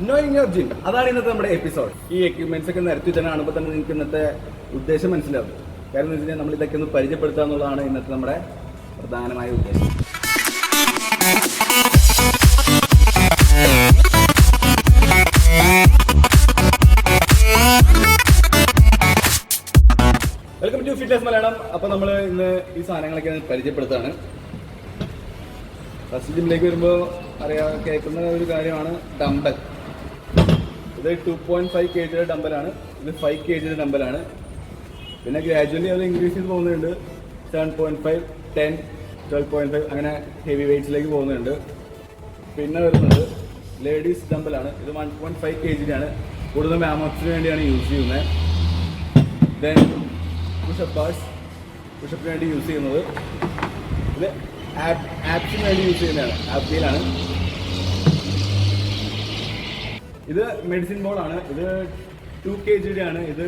Knowing your gym അതാണ് ഇന്നത്തെ നമ്മുടെ എപ്പിസോഡ് ഈ എക്യുപ്മെന്റ്സ് ഒക്കെ നിരത്തി തന്നെ കാണുമ്പോൾ തന്നെ നിങ്ങൾക്ക് ഇന്നത്തെ ഉദ്ദേശം മനസ്സിലാവും കാരണം എന്ന് വെച്ച് കഴിഞ്ഞാൽ നമ്മൾ ഇതൊക്കെ ഒന്ന് പരിചയപ്പെടുത്തുക എന്നുള്ളതാണ് ഇന്നത്തെ നമ്മുടെ പ്രധാനമായ ഉദ്ദേശം. വെൽക്കം ടു ഫിറ്റ്നസ് മലയാളം അപ്പോൾ നമ്മൾ ഇന്ന് ഈ സാധനങ്ങളൊക്കെ പരിചയപ്പെടുത്താണ് ഫസ്റ്റ് ജിമ്മിലേക്ക് വരുമ്പോൾ അറിയാ കേൾക്കുന്ന ഒരു കാര്യമാണ് ഡംബൽ ഇത് ടു പോയിന്റ് ഫൈവ് കെ ജിയുടെ ഡമ്പലാണ് ഇത് ഫൈവ് കെ ജിയുടെ ഡമ്പലാണ് പിന്നെ ഗ്രാജുവലി അത് ഇൻക്രീസ് ചെയ്ത് പോകുന്നുണ്ട്. Seven point five ten twelve point five അങ്ങനെ ഹെവി വെയ്റ്റ്സിലേക്ക് പോകുന്നുണ്ട്. പിന്നെ വരുന്നത് ലേഡീസ് ഡമ്പലാണ് ഇത് വൺ പോയിന്റ് ഫൈവ് കെ ജിയിലാണ് കൂടുതലും മാമോക്സിന് വേണ്ടിയാണ് യൂസ് ചെയ്യുന്നത് ദെൻ പുഷപ്പ് പുഷപ്പിന് വേണ്ടി യൂസ് ചെയ്യുന്നത്. ഇത് ആപ്പ് ആപ്സിന് വേണ്ടി യൂസ് ചെയ്യുന്നതാണ്. ആപ്തിയിലാണ് ഇത് മെഡിസിൻ ബോൾ ആണ്. ഇത് ടു കെ ജിയുടെ ആണ്. ഇത്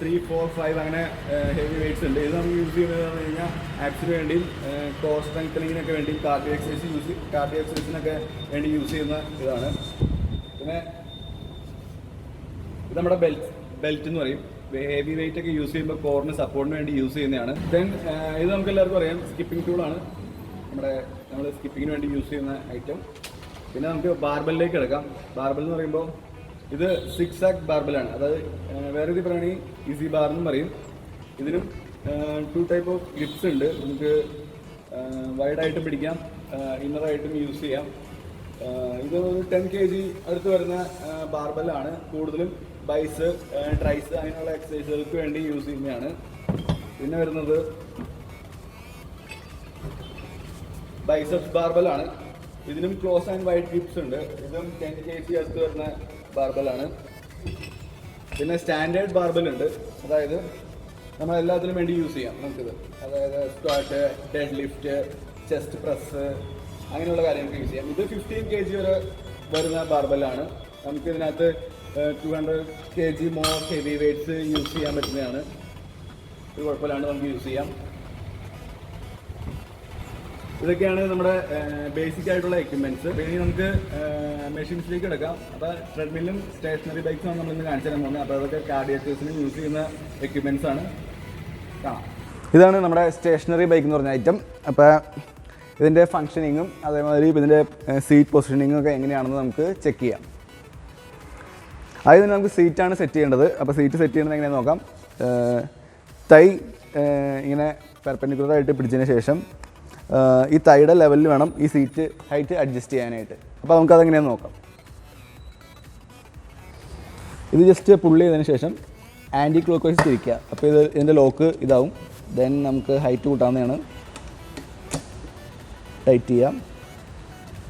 ത്രീ ഫോർ ഫൈവ് അങ്ങനെ ഹെവി വെയ്റ്റ്സ് ഉണ്ട്. ഇത് നമ്മൾ യൂസ് ചെയ്യുന്നത് പറഞ്ഞു കഴിഞ്ഞാൽ ആക്സിന് വേണ്ടിയും കോ സ്ട്രെങ്തനിങ്ങിനൊക്കെ വേണ്ടിയും കാർഡിയോ എക്സസൈസ് യൂസ് കാർഡിയോ എക്സസൈസിനൊക്കെ വേണ്ടി യൂസ് ചെയ്യുന്ന ഇതാണ്. പിന്നെ ഇത് നമ്മുടെ ബെൽറ്റ് ബെൽറ്റ് എന്ന് പറയും. ഹെവി വെയിറ്റ് ഒക്കെ യൂസ് ചെയ്യുമ്പോൾ കോറിന് സപ്പോർട്ടിന് വേണ്ടി യൂസ് ചെയ്യുന്നതാണ്. ദെൻ ഇത് നമുക്ക് എല്ലാവർക്കും അറിയാം. സ്കിപ്പിംഗ് ടൂളാണ് നമ്മുടെ നമ്മൾ സ്കിപ്പിങ്ങിന് വേണ്ടി യൂസ് ചെയ്യുന്ന ഐറ്റം പിന്നെ നമുക്ക് ബാർബലിലേക്ക് എടുക്കാം ബാർബൽ എന്ന് പറയുമ്പോൾ ഇത് സിക്സ് ആക്ക് ബാർബലാണ്. അതായത് ആ, വേറെ രീതി പറയുകയാണെങ്കിൽ ഈസി ബാർ എന്ന് പറയും. ഇതിനും ടു ടൈപ്പ് ഓഫ് ഗ്രിപ്സ് ഉണ്ട്. നമുക്ക് വൈഡായിട്ട് പിടിക്കാം. ഇന്നറായിട്ടും യൂസ് ചെയ്യാം. ഇത് ഒരു ടെൻ കെ ജി അടുത്ത് വരുന്ന ബാർബലാണ്. കൂടുതലും ബൈസ് ട്രൈസ് അങ്ങനെയുള്ള എക്സസൈസുകൾക്ക് വേണ്ടി യൂസ് ചെയ്യുന്നതാണ്. പിന്നെ വരുന്നത് ബൈസപ്സ് ബാർബലാണ് ഇതിനും ക്ലോസ് ആൻഡ് വൈറ്റ് ഗ്രിപ്സ് ഉണ്ട്. ഇതും ടെൻ കെ ജി അടുത്ത് വരുന്ന ബാർബലാണ് പിന്നെ സ്റ്റാൻഡേർഡ് ബാർബൽ ഉണ്ട്. അതായത് നമ്മൾ എല്ലാത്തിനും വേണ്ടി യൂസ് ചെയ്യാം നമുക്കിത്. അതായത് squat dead lift chest press അങ്ങനെയുള്ള കാര്യങ്ങൾക്ക് യൂസ് ചെയ്യാം. ഇത് ഫിഫ്റ്റീൻ കെ ജി വരെ വരുന്ന ബാർബലാണ് നമുക്ക് ഇതിനകത്ത് two hundred K G more heavy weights use ചെയ്യാൻ പറ്റുന്നതാണ്. ഒരു കുഴപ്പമില്ലാണ്ട് നമുക്ക് യൂസ് ചെയ്യാം. ഇതൊക്കെയാണ് നമ്മുടെ ബേസിക് ആയിട്ടുള്ള എക്യുപ്മെന്റ്സ് ഇനി നമുക്ക് മെഷീൻസിലേക്ക് എടുക്കാം അപ്പോൾ ട്രെഡ്മില്ലും സ്റ്റേഷനറി ബൈക്സും ആണ് നമ്മളിന്ന് കാണിച്ചു തരാൻ പോകുന്നത്. അപ്പോൾ അതൊക്കെ കാർഡിയേറ്റേഴ്സിന് യൂസ് ചെയ്യുന്ന എക്യുപ്മെന്റ്സ് ആണ്. കാണാം ഇതാണ് നമ്മുടെ സ്റ്റേഷനറി ബൈക്ക് എന്ന് പറഞ്ഞ ഐറ്റം അപ്പോൾ ഇതിന്റെ ഫങ്ഷനിങ്ങും അതേമാതിരി ഇതിന്റെ സീറ്റ് പൊസിഷനിങ്ങും ഒക്കെ എങ്ങനെയാണെന്ന് നമുക്ക് ചെക്ക് ചെയ്യാം. ആദ്യം നമുക്ക് സീറ്റാണ് സെറ്റ് ചെയ്യേണ്ടത്. അപ്പോൾ സീറ്റ് സെറ്റ് ചെയ്യുന്നത് എങ്ങനെയാണെന്ന് നോക്കാം. തൈ ഇങ്ങനെ പെർപ്പൻഡിക്കുലറായിട്ട് പിടിച്ചതിന് ശേഷം ഈ തൈയുടെ ലെവലിൽ വേണം ഈ സീറ്റ് ഹൈറ്റ് അഡ്ജസ്റ്റ് ചെയ്യാനായിട്ട്. അപ്പോൾ നമുക്കതെങ്ങനെയാണെന്ന് നോക്കാം. ഇത് ജസ്റ്റ് പുള്ളി ചെയ്തതിന് ശേഷം ആന്റി ക്ലോക്ക് വൈസ് തിരിക്കുക. അപ്പോൾ ഇത് ഇതിന്റെ ലോക്ക് ഇതാവും. ദെൻ നമുക്ക് ഹൈറ്റ് കൂട്ടാവുന്നതാണ്. ടൈറ്റ് ചെയ്യാം.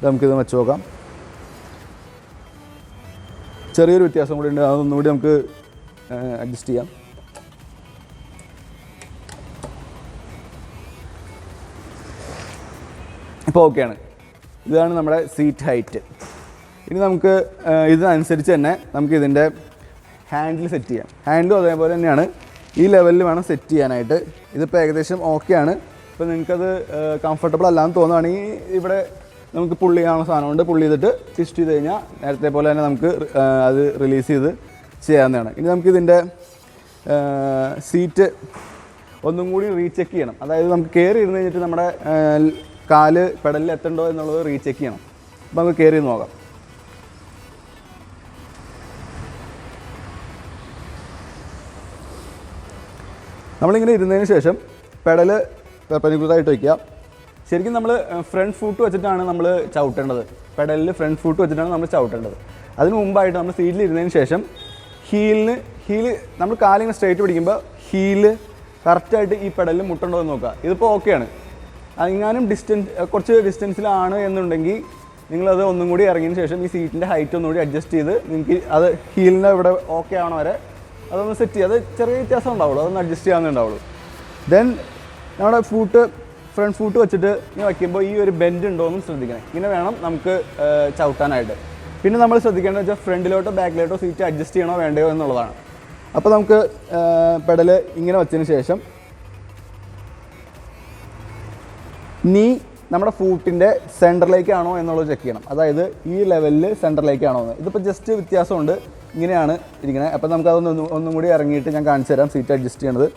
നമുക്കിത് വെച്ച് നോക്കാം. ചെറിയൊരു വ്യത്യാസം കൂടി ഉണ്ട്. അതൊന്നുകൂടി നമുക്ക് അഡ്ജസ്റ്റ് ചെയ്യാം. ഇപ്പോൾ ഓക്കെയാണ്. ഇതാണ് നമ്മുടെ സീറ്റ് ഹൈറ്റ് ഇനി നമുക്ക് ഇതിനനുസരിച്ച് തന്നെ നമുക്ക് ഇതിന്റെ ഹാൻഡിൽ സെറ്റ് ചെയ്യാം. ഹാൻഡിലും അതേപോലെ തന്നെയാണ്. ഈ ലെവലിൽ വേണം സെറ്റ് ചെയ്യാനായിട്ട്. ഇതിപ്പോൾ ഏകദേശം ഓക്കെയാണ് ഇപ്പോൾ നിങ്ങൾക്കത് കംഫർട്ടബിൾ അല്ലാന്ന് തോന്നുകയാണെങ്കിൽ ഇവിടെ നമുക്ക് പുള്ളി ചെയ്യാനുള്ള സാധനമുണ്ട്. പുള്ളി ചെയ്തിട്ട് ട്വിസ്റ്റ് ചെയ്ത് കഴിഞ്ഞാൽ നേരത്തെ പോലെ തന്നെ നമുക്ക് അത് റിലീസ് ചെയ്ത് ചെയ്യാവുന്നതാണ്. ഇനി നമുക്ക് ഇതിന്റെ സീറ്റ് ഒന്നും കൂടി റീചെക്ക് ചെയ്യണം. അതായത് നമുക്ക് കയറി ഇരുന്ന് കഴിഞ്ഞിട്ട് നമ്മുടെ കാൽ പെടലിൽ എത്തണ്ടോ എന്നുള്ളത് റീചെക്ക് ചെയ്യണം. അപ്പോൾ നമുക്ക് കയറി നോക്കാം. നമ്മളിങ്ങനെ ഇരുന്നതിന് ശേഷം പെടൽ പെർപ്പനിക്കുലറായിട്ട് വയ്ക്കുക ശരിക്കും നമ്മൾ ഫ്രണ്ട് ഫൂട്ട് വെച്ചിട്ടാണ് നമ്മൾ ചവിട്ടേണ്ടത്. പെടലിൽ ഫ്രണ്ട് ഫൂട്ട് വെച്ചിട്ടാണ് നമ്മൾ ചവിട്ടേണ്ടത്. അതിന് മുമ്പായിട്ട് നമ്മൾ സീറ്റിൽ ഇരുന്നതിന് ശേഷം ഹീലിന് ഹീൽ നമ്മൾ കാലിങ്ങനെ സ്ട്രേറ്റ് പിടിക്കുമ്പോൾ ഹീൽ കറക്റ്റായിട്ട് ഈ പെടലിൽ മുട്ടണ്ടോ എന്ന് നോക്കുക ഇതിപ്പോൾ ഓക്കെയാണ് എങ്ങാനും ഡിസ്റ്റൻസ് കുറച്ച് ഡിസ്റ്റൻസിലാണ് എന്നുണ്ടെങ്കിൽ നിങ്ങളത് ഒന്നും കൂടി ഇറങ്ങിയ ശേഷം ഈ സീറ്റിന്റെ ഹൈറ്റ് ഒന്നുകൂടി അഡ്ജസ്റ്റ് ചെയ്ത് നിങ്ങൾക്ക് അത് ഹീലിന്റെ ഇവിടെ ഓക്കെ ആവണ വരെ അതൊന്ന് സെറ്റ് ചെയ്യുക അത് ചെറിയ വ്യത്യാസം ഉണ്ടാവുള്ളൂ. അതൊന്ന് അഡ്ജസ്റ്റ് ചെയ്യാൻ ഉണ്ടാവുള്ളൂ. ദെൻ നമ്മുടെ ഫൂട്ട് ഫ്രണ്ട് ഫൂട്ട് വെച്ചിട്ട് ഇങ്ങനെ വയ്ക്കുമ്പോൾ ഈ ഒരു ബെൻഡ് ഉണ്ടോ എന്നും ശ്രദ്ധിക്കണം. ഇങ്ങനെ വേണം നമുക്ക് ചവിട്ടാനായിട്ട്. പിന്നെ നമ്മൾ ശ്രദ്ധിക്കേണ്ടത് വെച്ചാൽ ഫ്രണ്ടിലോട്ടോ ബാക്കിലോട്ടോ സീറ്റ് അഡ്ജസ്റ്റ് ചെയ്യണോ വേണ്ടയോ എന്നുള്ളതാണ്. അപ്പോൾ നമുക്ക് പെഡൽ ഇങ്ങനെ വെച്ചതിന് ശേഷം നീ നമ്മുടെ ഫൂട്ടിന്റെ സെന്ററിലേക്കാണോ എന്നുള്ളത് ചെക്ക് ചെയ്യണം. അതായത് ഈ ലെവലിൽ സെന്ററിലേക്കാണോ എന്ന്. ഇതിപ്പോൾ ജസ്റ്റ് വ്യത്യാസമുണ്ട്. ഇങ്ങനെയാണ് ഇരിക്കുന്നത് അപ്പോൾ നമുക്കതൊന്ന് ഒന്നും- കൂടി ഇറങ്ങിയിട്ട് ഞാൻ കാണിച്ചു തരാം. സീറ്റ് അഡ്ജസ്റ്റ് ചെയ്യണത്.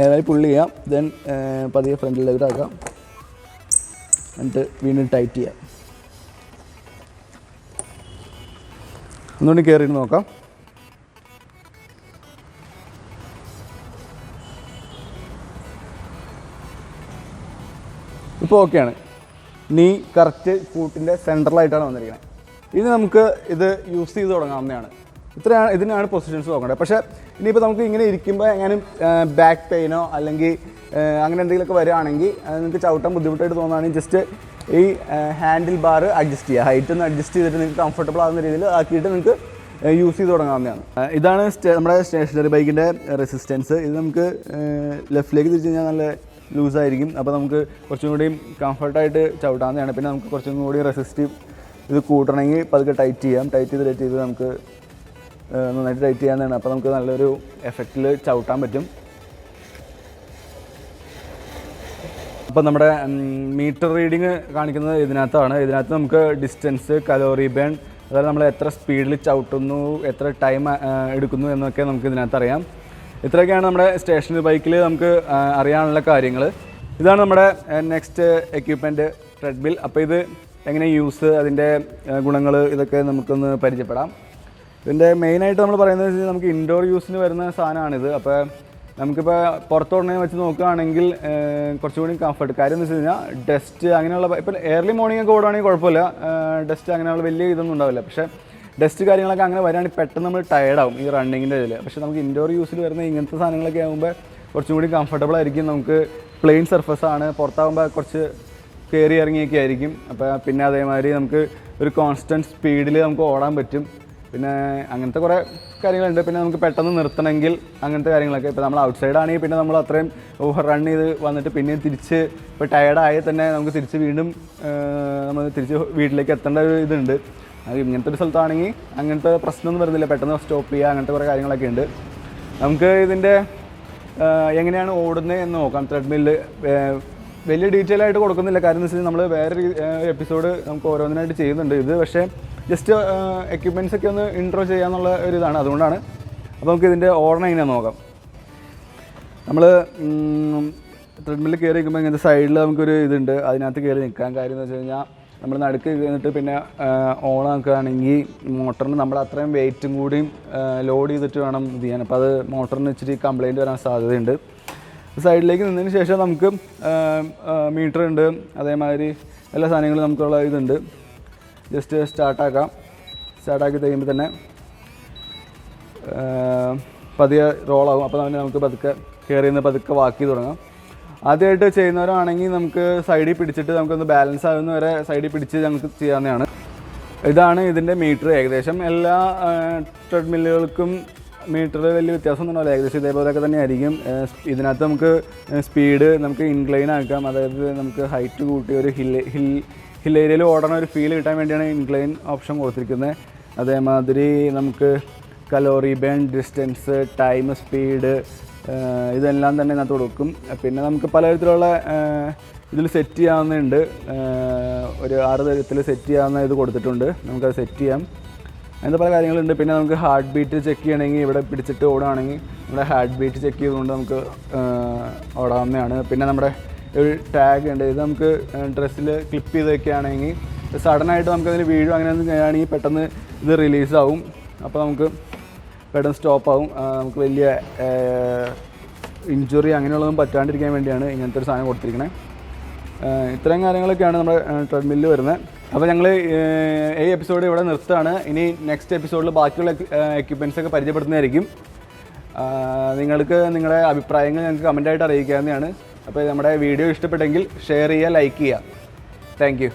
ഏതായാലും പുള്ളി ചെയ്യാം. ദെൻ പതിയെ ഫ്രണ്ടിലേക്ക് ആക്കാം എന്നിട്ട് വീണ്ടും ടൈറ്റ് ചെയ്യാം. ഒന്നുകൂടി കയറി നോക്കാം. ഇപ്പോൾ ഓക്കെയാണ്. നീ കറക്റ്റ് ഫൂട്ടിന്റെ സെൻട്രലായിട്ടാണ് വന്നിരിക്കുന്നത് ഇനി നമുക്ക് ഇത് യൂസ് ചെയ്ത് തുടങ്ങാവുന്നതാണ്. ഇത്രയാണ് ഇതിനാണ് പൊസിഷൻസ് നോക്കേണ്ടത് പക്ഷേ ഇനിയിപ്പോൾ നമുക്ക് ഇങ്ങനെ ഇരിക്കുമ്പോൾ എങ്ങാനും ബാക്ക് പെയിനോ അല്ലെങ്കിൽ അങ്ങനെ എന്തെങ്കിലുമൊക്കെ വരികയാണെങ്കിൽ നിങ്ങൾക്ക് ചവിട്ടാൻ ബുദ്ധിമുട്ടായിട്ട് തോന്നുകയാണെങ്കിൽ ജസ്റ്റ് ഈ ഹാൻഡിൽ ബാർ അഡ്ജസ്റ്റ് ചെയ്യുക. ഹൈറ്റ് ഒന്ന് അഡ്ജസ്റ്റ് ചെയ്തിട്ട് നിങ്ങൾക്ക് കംഫർട്ടബിൾ ആകുന്ന രീതിയിൽ ആക്കിയിട്ട് നിങ്ങൾക്ക് യൂസ് ചെയ്ത് തുടങ്ങാവുന്നതാണ്. ഇതാണ് നമ്മുടെ സ്റ്റേഷനറി ബൈക്കിന്റെ റെസിസ്റ്റൻസ് ഇത് നമുക്ക് ലെഫ്റ്റിലേക്ക് തിരിച്ച് കഴിഞ്ഞാൽ നല്ല ലൂസായിരിക്കും. അപ്പോൾ നമുക്ക് കുറച്ചും കൂടി കംഫർട്ടായിട്ട് ചവിട്ടാവുന്നതാണ്. പിന്നെ നമുക്ക് കുറച്ചും കൂടി റെസിസ്റ്റീവ് ഇത് കൂട്ടണമെങ്കിൽ പതുക്കെ ടൈറ്റ് ചെയ്യാം. ടൈറ്റ് ചെയ്ത് ടൈറ്റ് ചെയ്ത് നമുക്ക് നന്നായിട്ട് ടൈറ്റ് ചെയ്യാവുന്നതാണ്. അപ്പോൾ നമുക്ക് നല്ലൊരു എഫക്റ്റിൽ ചവിട്ടാൻ പറ്റും. അപ്പോൾ നമ്മുടെ മീറ്റർ റീഡിങ് കാണിക്കുന്നത് ഇതിനകത്താണ്. ഇതിനകത്ത് നമുക്ക് ഡിസ്റ്റൻസ് കലോറി ബേൺ അതായത് നമ്മൾ എത്ര സ്പീഡിൽ ചവിട്ടുന്നു എത്ര ടൈം എടുക്കുന്നു എന്നൊക്കെ നമുക്ക് ഇതിനകത്ത് അറിയാം. ഇത്രയൊക്കെയാണ് നമ്മുടെ സ്റ്റേഷനറി ബൈക്കിൽ നമുക്ക് അറിയാനുള്ള കാര്യങ്ങൾ ഇതാണ് നമ്മുടെ നെക്സ്റ്റ് എക്യുപ്മെന്റ് ട്രെഡ്മിൽ അപ്പോൾ ഇത് എങ്ങനെ യൂസ് അതിന്റെ ഗുണങ്ങൾ ഇതൊക്കെ നമുക്കൊന്ന് പരിചയപ്പെടാം. ഇതിന്റെ മെയിനായിട്ട് നമ്മൾ പറയുന്നത് വെച്ച് കഴിഞ്ഞാൽ നമുക്ക് ഇൻഡോർ യൂസിന് വരുന്ന സാധനമാണിത് അപ്പോൾ നമുക്കിപ്പോൾ പുറത്തോടനെ വെച്ച് നോക്കുകയാണെങ്കിൽ കുറച്ചുകൂടി കംഫർട്ട് കാര്യം എന്ന് വെച്ച് കഴിഞ്ഞാൽ ഡസ്റ്റ് അങ്ങനെയുള്ള ഇപ്പോൾ ഏർലി മോർണിംഗ് ഒക്കെ ഓടുകയാണെങ്കിൽ കുഴപ്പമില്ല. ഡസ്റ്റ് അങ്ങനെയുള്ള വലിയ ഇതൊന്നും ഉണ്ടാവില്ല. പക്ഷേ ഡസ്റ്റ് കാര്യങ്ങളൊക്കെ അങ്ങനെ വരികയാണെങ്കിൽ പെട്ടെന്ന് നമ്മൾ ടയർഡാവും ഈ റണ്ണിങ്ങിന്റെ ഇതിൽ പക്ഷേ നമുക്ക് ഇൻഡോർ യൂസിൽ വരുന്ന ഇങ്ങനത്തെ സാധനങ്ങളൊക്കെ ആകുമ്പോൾ കുറച്ചും കൂടി കംഫർട്ടബിൾ ആയിരിക്കും. നമുക്ക് പ്ലെയിൻ സർഫസ് ആണ്. പുറത്താകുമ്പോൾ കുറച്ച് കയറി ഇറങ്ങിയൊക്കെ ആയിരിക്കും. അപ്പോൾ പിന്നെ അതേമാതിരി നമുക്ക് ഒരു കോൺസ്റ്റന്റ് സ്പീഡിൽ നമുക്ക് ഓടാൻ പറ്റും. പിന്നെ അങ്ങനത്തെ കുറേ കാര്യങ്ങളുണ്ട്. പിന്നെ നമുക്ക് പെട്ടെന്ന് നിർത്തണമെങ്കിൽ അങ്ങനത്തെ കാര്യങ്ങളൊക്കെ. ഇപ്പോൾ നമ്മൾ ഔട്ട് സൈഡ് ആണെങ്കിൽ പിന്നെ നമ്മൾ അത്രയും ഓവർ റൺ ചെയ്ത് വന്നിട്ട് പിന്നെയും തിരിച്ച് ഇപ്പോൾ ടയർഡായാൽ തന്നെ നമുക്ക് തിരിച്ച് വീണ്ടും നമ്മൾ തിരിച്ച് വീട്ടിലേക്ക് എത്തേണ്ട ഒരു ഇതുണ്ട്. ഇങ്ങനത്തെ ഒരു സ്ഥലത്താണെങ്കിൽ അങ്ങനത്തെ പ്രശ്നമൊന്നും വരുന്നില്ല. പെട്ടെന്ന് സ്റ്റോപ്പ് ചെയ്യുക അങ്ങനത്തെ കുറേ കാര്യങ്ങളൊക്കെ ഉണ്ട്. നമുക്ക് ഇതിന്റെ എങ്ങനെയാണ് ഓടുന്നത് എന്ന് നോക്കാം. ത്രെഡ്മില്ല് വലിയ ഡീറ്റെയിൽ ആയിട്ട് കൊടുക്കുന്നില്ല. കാര്യം എന്ന് വെച്ചാൽ നമ്മൾ വേറെ എപ്പിസോഡ് നമുക്ക് ഓരോന്നിനായിട്ട് ചെയ്യുന്നുണ്ട്. ഇത് പക്ഷേ ജസ്റ്റ് എക്യുപ്മെന്റ്സ് ഒക്കെ ഒന്ന് ഇൻട്രോ ചെയ്യാന്നുള്ള ഒരു ഇതാണ്. അതുകൊണ്ടാണ് അപ്പോൾ നമുക്ക് ഇതിന്റെ ഓർഡർ എങ്ങനെയാണെന്ന് നോക്കാം. നമ്മൾ ത്രെഡ്മില്ല് കയറി നിൽക്കുമ്പോൾ ഇങ്ങനത്തെ സൈഡിൽ നമുക്കൊരു ഇതുണ്ട്. അതിനകത്ത് കയറി നിൽക്കാൻ കാര്യം എന്ന് വെച്ച് കഴിഞ്ഞാൽ നമ്മൾ നടുക്ക് നിന്നിട്ട് പിന്നെ ഓൺ ആക്കുകയാണെങ്കിൽ മോട്ടറിന് നമ്മൾ അത്രയും വെയിറ്റും കൂടി ലോഡ് ചെയ്തിട്ട് വേണം ഇത് ചെയ്യാൻ. അപ്പോൾ അത് മോട്ടറിന് ഇച്ചിരി കംപ്ലൈന്റ് വരാൻ സാധ്യതയുണ്ട്. സൈഡിലേക്ക് നിന്നതിന് ശേഷം നമുക്ക് മീറ്റർ ഉണ്ട്. അതേമാതിരി എല്ലാ സാധനങ്ങളും നമുക്കുള്ള ഇതുണ്ട്. ജസ്റ്റ് സ്റ്റാർട്ടാക്കാം സ്റ്റാർട്ടാക്കി കഴിയുമ്പോൾ തന്നെ പതിയെ റോളാകും അപ്പോൾ തന്നെ നമുക്ക് പതുക്കെ കയറി നിന്ന് പതുക്കെ വാക്കി തുടങ്ങാം. ആദ്യമായിട്ട് ചെയ്യുന്നവരാണെങ്കിൽ നമുക്ക് സൈഡിൽ പിടിച്ചിട്ട് നമുക്കൊന്ന് ബാലൻസ് ആകുന്ന വരെ സൈഡിൽ പിടിച്ച് നമുക്ക് ചെയ്യാവുന്നതാണ്. ഇതാണ് ഇതിന്റെ മീറ്റർ ഏകദേശം. എല്ലാ ട്രെഡ്മില്ലുകൾക്കും മീറ്റർ വലിയ വ്യത്യാസം ഉണ്ടാവില്ല. ഏകദേശം ഇതേപോലെയൊക്കെ തന്നെ ആയിരിക്കും ഇതിനകത്ത് നമുക്ക് സ്പീഡ് നമുക്ക് ഇൻക്ലൈൻ ആക്കാം. അതായത് നമുക്ക് ഹൈറ്റ് കൂട്ടി ഒരു ഹിൽ ഹിൽ ഹിൽ ഏരിയയിൽ ഓടണ ഒരു ഫീൽ കിട്ടാൻ വേണ്ടിയാണ് ഇൻക്ലൈൻ ഓപ്ഷൻ കൊടുത്തിരിക്കുന്നത്. അതേമാതിരി നമുക്ക് calorie burn distance time speed ഇതെല്ലാം തന്നെ ഇതിനകത്ത് കൊടുക്കും. പിന്നെ നമുക്ക് പലതരത്തിലുള്ള ഇതിൽ സെറ്റ് ചെയ്യാവുന്നുണ്ട് ഒരു ആറ് തരത്തിൽ സെറ്റ് ചെയ്യാവുന്ന ഇത് കൊടുത്തിട്ടുണ്ട്. നമുക്കത് സെറ്റ് ചെയ്യാം. അങ്ങനത്തെ പല കാര്യങ്ങളുണ്ട്. പിന്നെ നമുക്ക് ഹാർട്ട് ബീറ്റ് ചെക്ക് ചെയ്യണമെങ്കിൽ ഇവിടെ പിടിച്ചിട്ട് ഓടുകയാണെങ്കിൽ നമ്മുടെ ഹാർട്ട് ബീറ്റ് ചെക്ക് ചെയ്തുകൊണ്ട് നമുക്ക് ഓടാവുന്നതാണ്. പിന്നെ നമ്മുടെ ഒരു ടാഗ് ഉണ്ട്. ഇത് നമുക്ക് ഡ്രസ്സിൽ ക്ലിപ്പ് ചെയ്ത് വെക്കുകയാണെങ്കിൽ സഡനായിട്ട് നമുക്കതിന് വീഴും. അങ്ങനെ ചെയ്യുകയാണെങ്കിൽ പെട്ടെന്ന് ഇത് റിലീസാവും അപ്പോൾ നമുക്ക് പെട്ടെന്ന് സ്റ്റോപ്പ് നമുക്ക് വലിയ ഇഞ്ചുറി അങ്ങനെയുള്ളതും പറ്റാണ്ടിരിക്കാൻ വേണ്ടിയാണ് ഇങ്ങനത്തെ ഒരു സാധനം കൊടുത്തിരിക്കുന്നത് ഇത്രയും കാര്യങ്ങളൊക്കെയാണ് നമ്മുടെ ട്രെഡ്മില്ലിൽ വരുന്നത്. അപ്പോൾ ഞങ്ങൾ ഈ എപ്പിസോഡ് ഇവിടെ നിർത്താണ് ഇനി നെക്സ്റ്റ് എപ്പിസോഡിൽ ബാക്കിയുള്ള എക്യുപ്മെന്റ്സ് ഒക്കെ പരിചയപ്പെടുത്തുന്നതായിരിക്കും. നിങ്ങൾക്ക് നിങ്ങളുടെ അഭിപ്രായങ്ങൾ ഞങ്ങൾക്ക് കമന്റായിട്ട് അറിയിക്കാവുന്നതാണ്. അപ്പോൾ നമ്മുടെ വീഡിയോ ഇഷ്ടപ്പെട്ടെങ്കിൽ ഷെയർ ചെയ്യുക ലൈക്ക് ചെയ്യുക. താങ്ക്